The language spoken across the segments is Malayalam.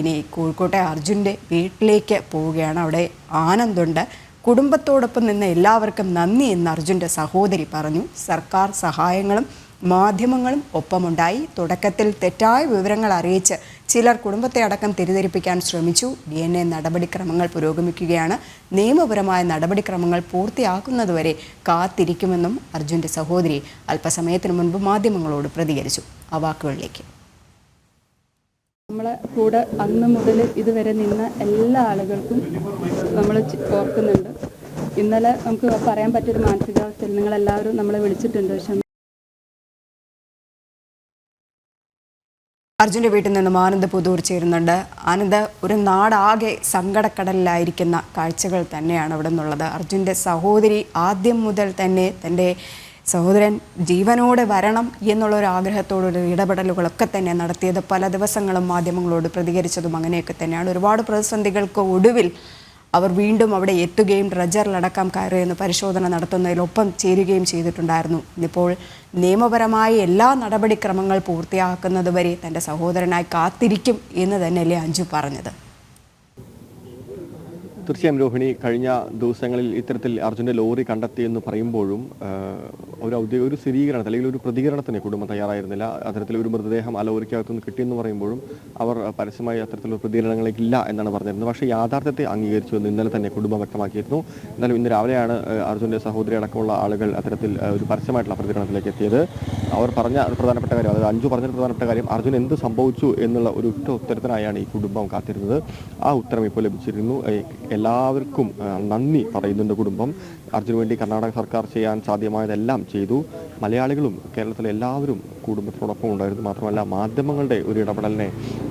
ഇനി കോഴിക്കോട്ടെ അർജുന്റെ വീട്ടിലേക്ക് പോവുകയാണ്. അവിടെ ആനന്ദുണ്ട്. കുടുംബത്തോടൊപ്പം നിന്ന് എല്ലാവർക്കും നന്ദി എന്ന് അർജുന്റെ സഹോദരി പറഞ്ഞു. സർക്കാർ സഹായങ്ങളും മാധ്യമങ്ങളും ഒപ്പമുണ്ടായി. തുടക്കത്തിൽ തെറ്റായ വിവരങ്ങൾ അറിയിച്ച് ചിലർ കുടുംബത്തെ അടക്കം തെറ്റിദ്ധരിപ്പിക്കാൻ ശ്രമിച്ചു. ഡി എൻ എ നടപടിക്രമങ്ങൾ പുരോഗമിക്കുകയാണ്. നിയമപരമായ നടപടിക്രമങ്ങൾ പൂർത്തിയാക്കുന്നതുവരെ കാത്തിരിക്കുമെന്നും അർജുന്റെ സഹോദരി അല്പസമയത്തിനു മുൻപ് മാധ്യമങ്ങളോട് പ്രതികരിച്ചു. ആ വാക്കുകളിലേക്ക്. നമ്മളെ കൂടെ അന്ന് മുതൽ ഇതുവരെ നിന്ന എല്ലാ ആളുകൾക്കും നമ്മൾ ഓർക്കുന്നുണ്ട്. ഇന്നലെ നമുക്ക് പറയാൻ പറ്റിയൊരു മാനസികാവസ്ഥയിൽ നിങ്ങളെല്ലാവരും നമ്മളെ വിളിച്ചിട്ടുണ്ട്. പക്ഷെ അർജുന്റെ വീട്ടിൽ നിന്നും ആനന്ദ് പുതൂർ ചേരുന്നുണ്ട്. ആനന്ദ് ഒരു നാടാകെ സങ്കടക്കടലിലായിരിക്കുന്ന കാഴ്ചകൾ തന്നെയാണ് അവിടെ നിന്നുള്ളത്. അർജുന്റെ സഹോദരി ആദ്യം മുതൽ തന്നെ തന്റെ സഹോദരൻ ജീവനോടെ വരണം എന്നുള്ള ഒരു ആഗ്രഹത്തോടൊരു ഇടപെടലുകളൊക്കെ തന്നെ നടത്തിയത് പല ദിവസങ്ങളും മാധ്യമങ്ങളോട് പ്രതികരിച്ചതും അങ്ങനെയൊക്കെ തന്നെയാണ്. ഒരുപാട് പ്രതിസന്ധികൾക്ക് ഒടുവിൽ അവർ വീണ്ടും അവിടെ എത്തുകയും ഡ്രജറിലടക്കം കയറിയെന്ന് പരിശോധന നടത്തുന്നതിലൊപ്പം ചേരുകയും ചെയ്തിട്ടുണ്ടായിരുന്നു. ഇന്നിപ്പോൾ നിയമപരമായ എല്ലാ നടപടിക്രമങ്ങൾ പൂർത്തിയാക്കുന്നതുവരെ തന്റെ സഹോദരനായി കാത്തിരിക്കും എന്ന് തന്നെയല്ലേ അഞ്ജു പറഞ്ഞത്. തീർച്ചയായും രോഹിണി കഴിഞ്ഞ ദിവസങ്ങളിൽ ഇത്തരത്തിൽ അർജുന്റെ ലോറി കണ്ടെത്തിയെന്ന് പറയുമ്പോഴും ഒരു ഔദ്യോഗിക ഒരു സ്ഥിരീകരണത്തിന് അല്ലെങ്കിൽ ഒരു പ്രതികരണത്തിന് കുടുംബം തയ്യാറായിരുന്നില്ല. അത്തരത്തിൽ ഒരു മൃതദേഹം ആ ലോറിക്കകത്തുനിന്ന് കിട്ടിയെന്ന് പറയുമ്പോഴും അവർ പരസ്യമായി അത്തരത്തിലുള്ള പ്രതികരണങ്ങളിലേക്കില്ല എന്നാണ് പറഞ്ഞിരുന്നത്. പക്ഷേ യാഥാർത്ഥ്യത്തെ അംഗീകരിച്ചു എന്ന് ഇന്നലെ തന്നെ കുടുംബം വ്യക്തമാക്കിയിരുന്നു. എന്നാലും ഇന്ന് രാവിലെയാണ് അർജുന്റെ സഹോദരി അടക്കമുള്ള ആളുകൾ അത്തരത്തിൽ ഒരു പരസ്യമായിട്ടുള്ള പ്രതികരണത്തിലേക്ക് എത്തിയത്. അവർ പറഞ്ഞ പ്രധാനപ്പെട്ട കാര്യം അതായത് അഞ്ചു പറഞ്ഞ പ്രധാനപ്പെട്ട കാര്യം അർജുൻ എന്ത് സംഭവിച്ചു എന്നുള്ള ഒരു ഉറ്റ ഉത്തരത്തിനായാണ് ഈ കുടുംബം കാത്തിരുന്നത്. ആ ഉത്തരം ഇപ്പോൾ ലഭിച്ചിരുന്നു. എല്ലാവർക്കും നന്ദി പറയുന്നുണ്ട് കുടുംബം. അർജുന് വേണ്ടി കർണാടക സർക്കാർ ചെയ്യാൻ സാധ്യമായതെല്ലാം ചെയ്തു. മലയാളികളും കേരളത്തിലെ എല്ലാവരും കുടുംബത്തിനോടൊപ്പം ഉണ്ടായിരുന്നു. മാത്രമല്ല മാധ്യമങ്ങളുടെ ഒരു ഇടപെടലിനെ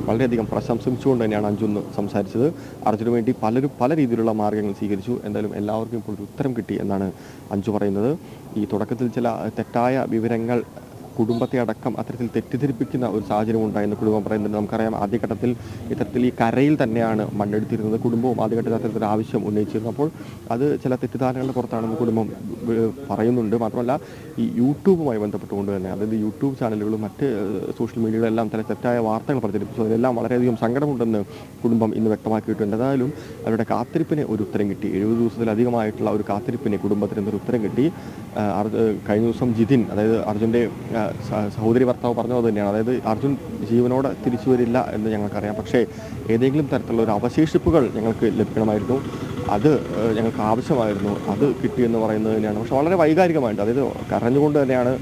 വളരെയധികം പ്രശംസിച്ചുകൊണ്ട് തന്നെയാണ് ഇന്ന് സംസാരിച്ചത്. അർജുന് വേണ്ടി പലരും പല രീതിയിലുള്ള മാർഗങ്ങൾ സ്വീകരിച്ചു. എന്തായാലും എല്ലാവർക്കും ഇപ്പോൾ ഒരു ഉത്തരം കിട്ടി എന്നാണ് അഞ്ജു പറയുന്നത്. ഈ തുടക്കത്തിൽ ചില തെറ്റായ വിവരങ്ങൾ കുടുംബത്തെ അടക്കം അത്തരത്തിൽ തെറ്റിദ്ധരിപ്പിക്കുന്ന ഒരു സാഹചര്യം ഉണ്ടായെന്ന് കുടുംബം പറയുന്നുണ്ട്. നമുക്കറിയാം ആദ്യഘട്ടത്തിൽ ഇത്തരത്തിൽ ഈ കരയിൽ തന്നെയാണ് മണ്ണെടുത്തിരുന്നത്. കുടുംബവും ആദ്യഘട്ടത്തിൽ അത്തരത്തിൽ ആവശ്യം ഉന്നയിച്ചിരുന്നു. അപ്പോൾ അത് ചില തെറ്റിദ്ധാരണകളുടെ പുറത്താണെന്ന് കുടുംബം പറയുന്നുണ്ട്. മാത്രമല്ല ഈ യൂട്യൂബുമായി ബന്ധപ്പെട്ടുകൊണ്ട് തന്നെ അതായത് യൂട്യൂബ് ചാനലുകളും മറ്റ് സോഷ്യൽ മീഡിയകളെല്ലാം ചില തെറ്റായ വാർത്തകൾ പ്രചരിപ്പിച്ചു. അതിലെല്ലാം വളരെയധികം സങ്കടമുണ്ടെന്ന് കുടുംബം ഇന്ന് വ്യക്തമാക്കിയിട്ടുണ്ട്. എന്തായാലും അവരുടെ കാത്തിരിപ്പിന് ഒരു ഉത്തരം കിട്ടി. എഴുപത് ദിവസത്തിലധികമായിട്ടുള്ള ഒരു കാത്തിരിപ്പിന് കുടുംബത്തിന് ഒരു ഉത്തരം കിട്ടി. കഴിഞ്ഞ ദിവസം ജിതിൻ അതായത് അർജുന്റെ സഹോദരി ഭർത്താവ് പറഞ്ഞത് തന്നെയാണ്. അതായത് അർജുൻ ജീവനോടെ തിരിച്ചു വരില്ല എന്ന് ഞങ്ങൾക്കറിയാം. പക്ഷേ ഏതെങ്കിലും തരത്തിലുള്ള ഒരു അവശേഷിപ്പുകൾ ഞങ്ങൾക്ക് ലഭിക്കണമായിരുന്നു അത് ഞങ്ങൾക്ക് ആവശ്യമായിരുന്നു. അത് കിട്ടിയെന്ന് പറയുന്നത് തന്നെയാണ്. പക്ഷെ വളരെ വൈകാരികമായിട്ട് അതായത് കരഞ്ഞുകൊണ്ട് തന്നെയാണ്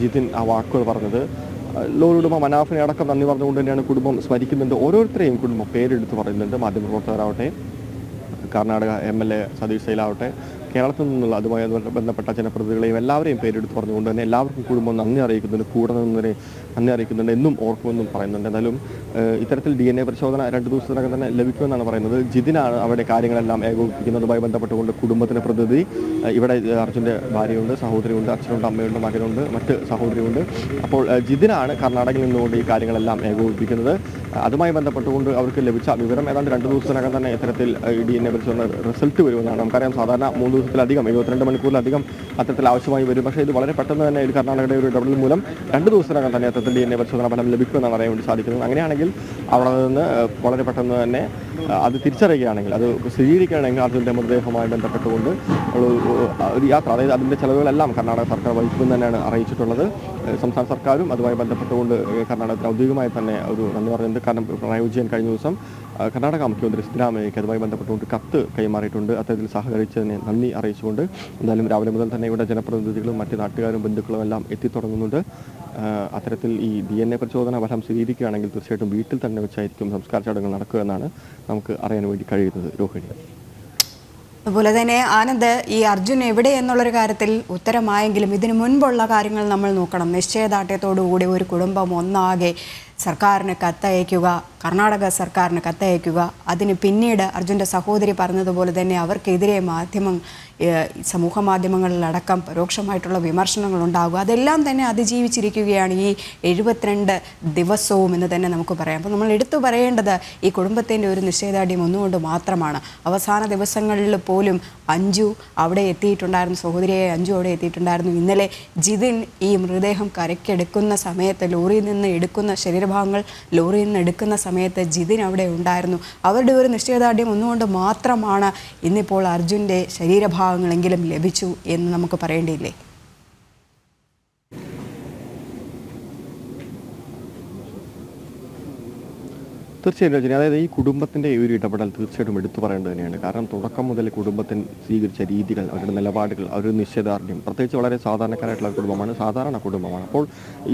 ജിതിൻ ആ വാക്കുകൾ പറഞ്ഞത്. ലോറി ഉടമ മനാഫിനെ അടക്കം നന്ദി പറഞ്ഞുകൊണ്ട് തന്നെയാണ് കുടുംബം സ്മരിക്കുന്നുണ്ട്. ഓരോരുത്തരെയും കുടുംബം പേരെടുത്ത് പറയുന്നുണ്ട്. മാധ്യമപ്രവർത്തകരാവട്ടെ Karnataka M L A Satish സൈലാവട്ടെ കേരളത്തിൽ നിന്നുള്ള അതുമായി ബന്ധപ്പെട്ട ജനപ്രതിനിധികളെയും എല്ലാവരെയും പേരെടുത്ത് പറഞ്ഞുകൊണ്ട് തന്നെ എല്ലാവർക്കും കുടുംബം നന്ദി അറിയിക്കുന്നുണ്ട് കൂടെ നിന്നവരെ നന്ദി അറിയിക്കുന്നുണ്ട് എന്നും ഓർക്കുമെന്നും പറയുന്നുണ്ട്. എന്നാലും ഇത്തരത്തിൽ ഡി എൻ എ പരിശോധന രണ്ട് ദിവസത്തിനകം തന്നെ ലഭിക്കുമെന്നാണ് പറയുന്നത്. ജിതിനാണ് അവരുടെ കാര്യങ്ങളെല്ലാം ഏകോപിപ്പിക്കുന്നതുമായി ബന്ധപ്പെട്ടുകൊണ്ട് കുടുംബത്തിന് പ്രതിനിധി ഇവിടെ അർജുന്റെ ഭാര്യയുണ്ട് സഹോദരിയുണ്ട് അച്ഛനുണ്ട് അമ്മയുണ്ട് മകനുണ്ട് മറ്റ് സഹോദരിയുണ്ട്. അപ്പോൾ ജിതിനാണ് കർണാടകയിൽ നിന്നുകൊണ്ട് ഈ കാര്യങ്ങളെല്ലാം ഏകോപിപ്പിക്കുന്നത്. അതുമായി ബന്ധപ്പെട്ടുകൊണ്ട് അവർക്ക് ലഭിച്ച വിവരം ഏതാണ്ട് രണ്ട് ദിവസത്തിനകം തന്നെ ഇത്തരത്തിൽ ഡി എൻ എ പരിശോധന റിസൾട്ട് വരുമെന്നാണ് നമുക്കറിയാം. സാധാരണ മൂന്ന് ദിവസത്തിലധികം എഴുപത്തിരണ്ട് മണിക്കൂറിലധികം അത്തരത്തിൽ ആവശ്യമായി വരും. പക്ഷേ ഇത് വളരെ പെട്ടെന്ന് തന്നെ ഒരു കർണാടകയുടെ ഒരു ഇടപെടൽ മൂലം രണ്ട് ദിവസത്തിനകം തന്നെ അത്തരത്തിൽ ഡി എൻ എ പരിശോധന ഫലം ലഭിക്കുമെന്നാണ് അറിയാൻ വേണ്ടി സാധിക്കുന്നത്. അങ്ങനെയാണെങ്കിൽ അവിടെ നിന്ന് വളരെ പെട്ടെന്ന് തന്നെ അത് തിരിച്ചറിയുകയാണെങ്കിൽ അത് സ്ഥിരീകരിക്കുകയാണെങ്കിൽ അർജുന്റെ മൃതദേഹവുമായി ബന്ധപ്പെട്ടുകൊണ്ട് ഒരു- യാത്ര അതായത് അതിന്റെ ചെലവുകളെല്ലാം കർണാടക സർക്കാർ വഹിക്കുമെന്ന് തന്നെയാണ് അറിയിച്ചിട്ടുള്ളത്. സംസ്ഥാന സർക്കാരും അതുമായി ബന്ധപ്പെട്ടുകൊണ്ട് കർണാടകത്തിന് ഔദ്യോഗികമായി തന്നെ ഒരു നന്ദി പറയുന്നത് കാരണം പിണറായി വിജയൻ കഴിഞ്ഞ ദിവസം കർണാടക മുഖ്യമന്ത്രി സിദ്ധരാമയ്യയ്ക്ക് അതുമായി ബന്ധപ്പെട്ടുകൊണ്ട് കത്ത് കൈമാറിയിട്ടുണ്ട്. അത്തരത്തിൽ സഹകരിച്ചതിന് നന്ദി അറിയിച്ചുകൊണ്ട് എന്തായാലും രാവിലെ മുതൽ തന്നെ ഇവിടെ ജനപ്രതിനിധികളും മറ്റ് നാട്ടുകാരും ബന്ധുക്കളും എല്ലാം എത്തിത്തുടങ്ങുന്നുണ്ട്. അത്തരത്തിൽ ഈ ഡി എൻ എ പരിശോധന ഫലം സ്ഥിരീകരിക്കുകയാണെങ്കിൽ തീർച്ചയായിട്ടും വീട്ടിൽ തന്നെ വെച്ചായിരിക്കും സംസ്കാര ചടങ്ങുകൾ നടക്കുക എന്നാണ് നമുക്ക് അറിയാൻ വേണ്ടി കഴിയുന്നത് രോഹിണി. അതുപോലെ തന്നെ ആനന്ദ് ഈ അർജുൻ എവിടെ എന്നുള്ളൊരു കാര്യത്തിൽ ഉത്തരമായെങ്കിലും ഇതിനു മുൻപുള്ള കാര്യങ്ങൾ നമ്മൾ നോക്കണം. നിശ്ചയദാർഢ്യത്തോടുകൂടി ഒരു കുടുംബം ഒന്നാകെ സർക്കാരിന് കത്തയക്കുക കർണാടക സർക്കാരിന് കത്തയക്കുക. അതിന് പിന്നീട് അർജുന്റെ സഹോദരി പറഞ്ഞതുപോലെ തന്നെ അവർക്കെതിരെ മാധ്യമം സമൂഹ മാധ്യമങ്ങളിലടക്കം പരോക്ഷമായിട്ടുള്ള വിമർശനങ്ങൾ ഉണ്ടാകുക അതെല്ലാം തന്നെ അതിജീവിച്ചിരിക്കുകയാണ് ഈ എഴുപത്തിരണ്ട് ദിവസവും എന്ന് തന്നെ നമുക്ക് പറയാം. അപ്പോൾ നമ്മൾ എടുത്തു പറയേണ്ടത് ഈ കുടുംബത്തിന്റെ ഒരു നിശ്ചയദാർഢ്യം ഒന്നുകൊണ്ട് മാത്രമാണ്. അവസാന ദിവസങ്ങളിൽ പോലും അഞ്ജു അവിടെ എത്തിയിട്ടുണ്ടായിരുന്നു സഹോദരിയെ അഞ്ജു അവിടെ എത്തിയിട്ടുണ്ടായിരുന്നു. ഇന്നലെ ജിതിൻ ഈ മൃതദേഹം കരയ്ക്കെടുക്കുന്ന സമയത്ത് ലോറിയിൽ നിന്ന് എടുക്കുന്ന ശരീര ശരീരഭാഗങ്ങൾ ലോറിയിൽ നിന്ന് എടുക്കുന്ന സമയത്ത് ജിതിൻ അവിടെ ഉണ്ടായിരുന്നു. അവരുടെ ഒരു നിശ്ചയദാർഢ്യം ഒന്നുകൊണ്ട് മാത്രമാണ് ഇന്നിപ്പോൾ അർജുന്റെ ശരീരഭാഗങ്ങളെങ്കിലും ലഭിച്ചു എന്ന് നമുക്ക് പറയേണ്ടിയില്ലേ? തീർച്ചയായിട്ടും രജനി. അതായത് ഈ കുടുംബത്തിന്റെ ഈ ഒരു ഇടപെടൽ തീർച്ചയായിട്ടും എടുത്തു പറയേണ്ടത് തന്നെയാണ്. കാരണം തുടക്കം മുതൽ കുടുംബത്തിന് സ്വീകരിച്ച രീതികൾ അവരുടെ നിലപാടുകൾ അവരുടെ നിശ്ചയദാർഢ്യം പ്രത്യേകിച്ച് വളരെ സാധാരണക്കാരായിട്ടുള്ള കുടുംബമാണ് സാധാരണ കുടുംബമാണ്. അപ്പോൾ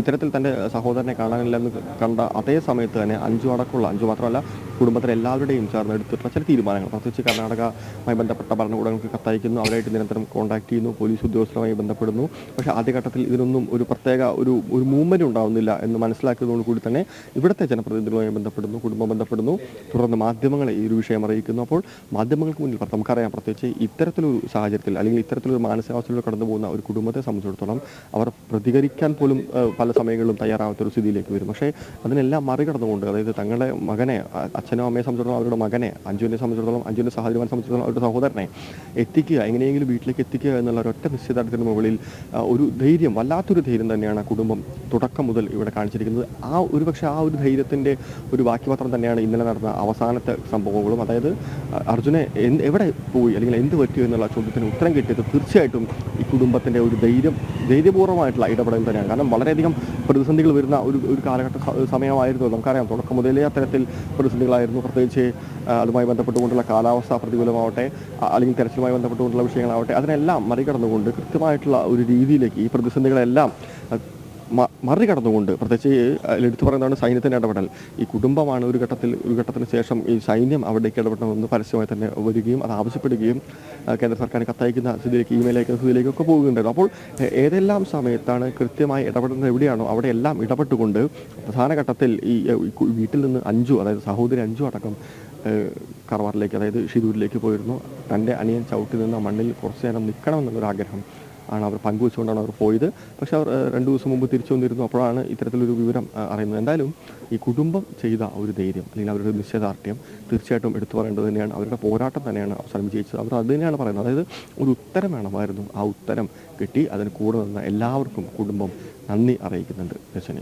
ഇത്തരത്തിൽ തന്റെ സഹോദരനെ കാണാനില്ലെന്ന് കണ്ട അതേ സമയത്ത് തന്നെ അഞ്ചു അടക്കമുള്ള അഞ്ചു മാത്രമല്ല കുടുംബത്തിലെ എല്ലാവരുടെയും ചേർന്ന് എടുത്തിട്ടുള്ള ചില തീരുമാനങ്ങൾ. പ്രത്യേകിച്ച് കർണാടകമായി ബന്ധപ്പെട്ട ഭരണകൂടങ്ങൾക്ക് കത്തയക്കുന്നു അവരായിട്ട് നിരന്തരം കോൺടാക്ട് ചെയ്യുന്നു പോലീസ് ഉദ്യോഗസ്ഥരുമായി ബന്ധപ്പെടുന്നു. പക്ഷേ ആദ്യഘട്ടത്തിൽ ഇതിനൊന്നും ഒരു പ്രത്യേക ഒരു ഒരു മൂവ്മെന്റ് ഉണ്ടാവുന്നില്ല എന്ന് മനസ്സിലാക്കിയതോടുകൂടി തന്നെ ഇവിടുത്തെ ജനപ്രതിനിധികളുമായി ബന്ധപ്പെടുന്നു കുടുംബം ബന്ധപ്പെടുന്നു. തുടർന്ന് മാധ്യമങ്ങളെ ഈ ഒരു വിഷയം അറിയിക്കുന്നു. അപ്പോൾ മാധ്യമങ്ങൾക്ക് മുന്നിൽ നമുക്കറിയാം പ്രത്യേകിച്ച് ഇത്തരത്തിലൊരു സാഹചര്യത്തിൽ അല്ലെങ്കിൽ ഇത്തരത്തിലൊരു മാനസികാവസ്ഥയിലൂടെ കടന്നു പോകുന്ന ഒരു കുടുംബത്തെ സംബന്ധിച്ചിടത്തോളം അവർ പ്രതികരിക്കാൻ പോലും പല സമയങ്ങളിലും തയ്യാറാവാത്ത ഒരു സ്ഥിതിയിലേക്ക് വരും. പക്ഷേ അതിനെല്ലാം മറികടന്നുകൊണ്ട് അതായത് തങ്ങളുടെ മകനെ അച്ഛനോ അമ്മയെ സംബന്ധിച്ചിടത്തോളം അവരുടെ മകനെ അഞ്ജുവിനെ സംബന്ധിച്ചിടത്തോളം അഞ്ജുവിന്റെ സഹോദരനെ സംബന്ധിച്ചിടത്തോളം അവരുടെ സഹോദരനെ എത്തിക്കുക എങ്ങനെയെങ്കിലും വീട്ടിലേക്ക് എത്തിക്കുക എന്നുള്ള ഒരൊറ്റ നിശ്ചയദാർഢ്യത്തിന് മുകളിൽ ഒരു ധൈര്യം വല്ലാത്തൊരു ധൈര്യം തന്നെയാണ് കുടുംബം തുടക്കം മുതൽ ഇവിടെ കാണിച്ചിരിക്കുന്നത്. ആ ഒരു പക്ഷേ ആ ഒരു ധൈര്യത്തിന്റെ ഒരു ബാക്കിപത്രം തന്നെയാണ് ഇന്നലെ നടന്ന അവസാനത്തെ സംഭവങ്ങളും. അതായത് അർജുനെ എവിടെ പോയി അല്ലെങ്കിൽ എന്ത് പറ്റിയോ എന്നുള്ള ചോദ്യത്തിന് ഉത്തരം കിട്ടിയത് തീർച്ചയായിട്ടും ഈ കുടുംബത്തിന്റെ ഒരു ധൈര്യം ധൈര്യപൂർവമായിട്ടുള്ള ഇടപെടൽ തന്നെയാണ്. കാരണം വളരെയധികം പ്രതിസന്ധികൾ വരുന്ന ഒരു ഒരു കാലഘട്ട സമയമായിരുന്നു. നമുക്കറിയാം തുടക്കം മുതലേ അത്തരത്തിൽ പ്രതിസന്ധികളായിരുന്നു. പ്രത്യേകിച്ച് അതുമായി ബന്ധപ്പെട്ടുകൊണ്ടുള്ള കാലാവസ്ഥ പ്രതികൂലമാവട്ടെ അല്ലെങ്കിൽ തെരച്ചിലുമായി ബന്ധപ്പെട്ടുകൊണ്ടുള്ള വിഷയങ്ങളാവട്ടെ അതിനെല്ലാം മറികടന്നുകൊണ്ട് കൃത്യമായിട്ടുള്ള ഒരു രീതിയിലേക്ക് ഈ പ്രതിസന്ധികളെല്ലാം മറികടന്നുകൊണ്ട് പ്രത്യേകിച്ച് എടുത്തു പറയുന്നതാണ് സൈന്യത്തിന്റെ ഇടപെടൽ. ഈ കുടുംബമാണ് ഒരു ഘട്ടത്തിൽ ഒരു ഘട്ടത്തിന് ശേഷം ഈ സൈന്യം അവിടേക്ക് ഇടപെടണമെന്ന് പരസ്യമായി തന്നെ വരികയും അത് ആവശ്യപ്പെടുകയും കേന്ദ്ര സർക്കാർ കത്തയക്കുന്ന സ്ഥിതിയിലേക്ക് ഇമെയിൽ അയക്കുന്ന സ്ഥിതിയിലേക്കൊക്കെ പോവുകയുണ്ടായിരുന്നു അപ്പോൾ ഏതെല്ലാം സമയത്താണ് കൃത്യമായി ഇടപെടുന്നത് എവിടെയാണോ അവിടെ എല്ലാം ഇടപെട്ടുകൊണ്ട് പ്രധാന ഘട്ടത്തിൽ ഈ വീട്ടിൽ നിന്ന് അഞ്ചു അതായത് സഹോദരി അഞ്ചു അടക്കം കർവാറിലേക്ക് അതായത് ഷിരൂരിലേക്ക് പോയിരുന്നു. തന്റെ അനിയൻ ചവിട്ടി നിന്ന് മണ്ണിൽ കുറച്ചു നേരം നിൽക്കണം എന്നുള്ളൊരു ആഗ്രഹം ആണ് അവർ പങ്കുവെച്ചുകൊണ്ടാണ് അവർ പോയത്. പക്ഷെ അവർ രണ്ട് ദിവസം മുമ്പ് തിരിച്ചു വന്നിരുന്നു. അപ്പോഴാണ് ഇത്തരത്തിലൊരു വിവരം അറിയുന്നത്. എന്തായാലും ഈ കുടുംബം ചെയ്ത ഒരു ധൈര്യം അല്ലെങ്കിൽ അവരുടെ നിശ്ചയദാർഢ്യം തീർച്ചയായിട്ടും എടുത്തു പറയേണ്ടത് തന്നെയാണ്. അവരുടെ പോരാട്ടം തന്നെയാണ് അവസാനം വിജയിച്ചത്. അവർ അത് തന്നെയാണ് പറയുന്നത്. അതായത് ഒരു ഉത്തരം വേണമായിരുന്നു. ആ ഉത്തരം കിട്ടി. അതിന് കൂടെ നിന്ന എല്ലാവർക്കും കുടുംബം നന്ദി അറിയിക്കുന്നുണ്ട് രചന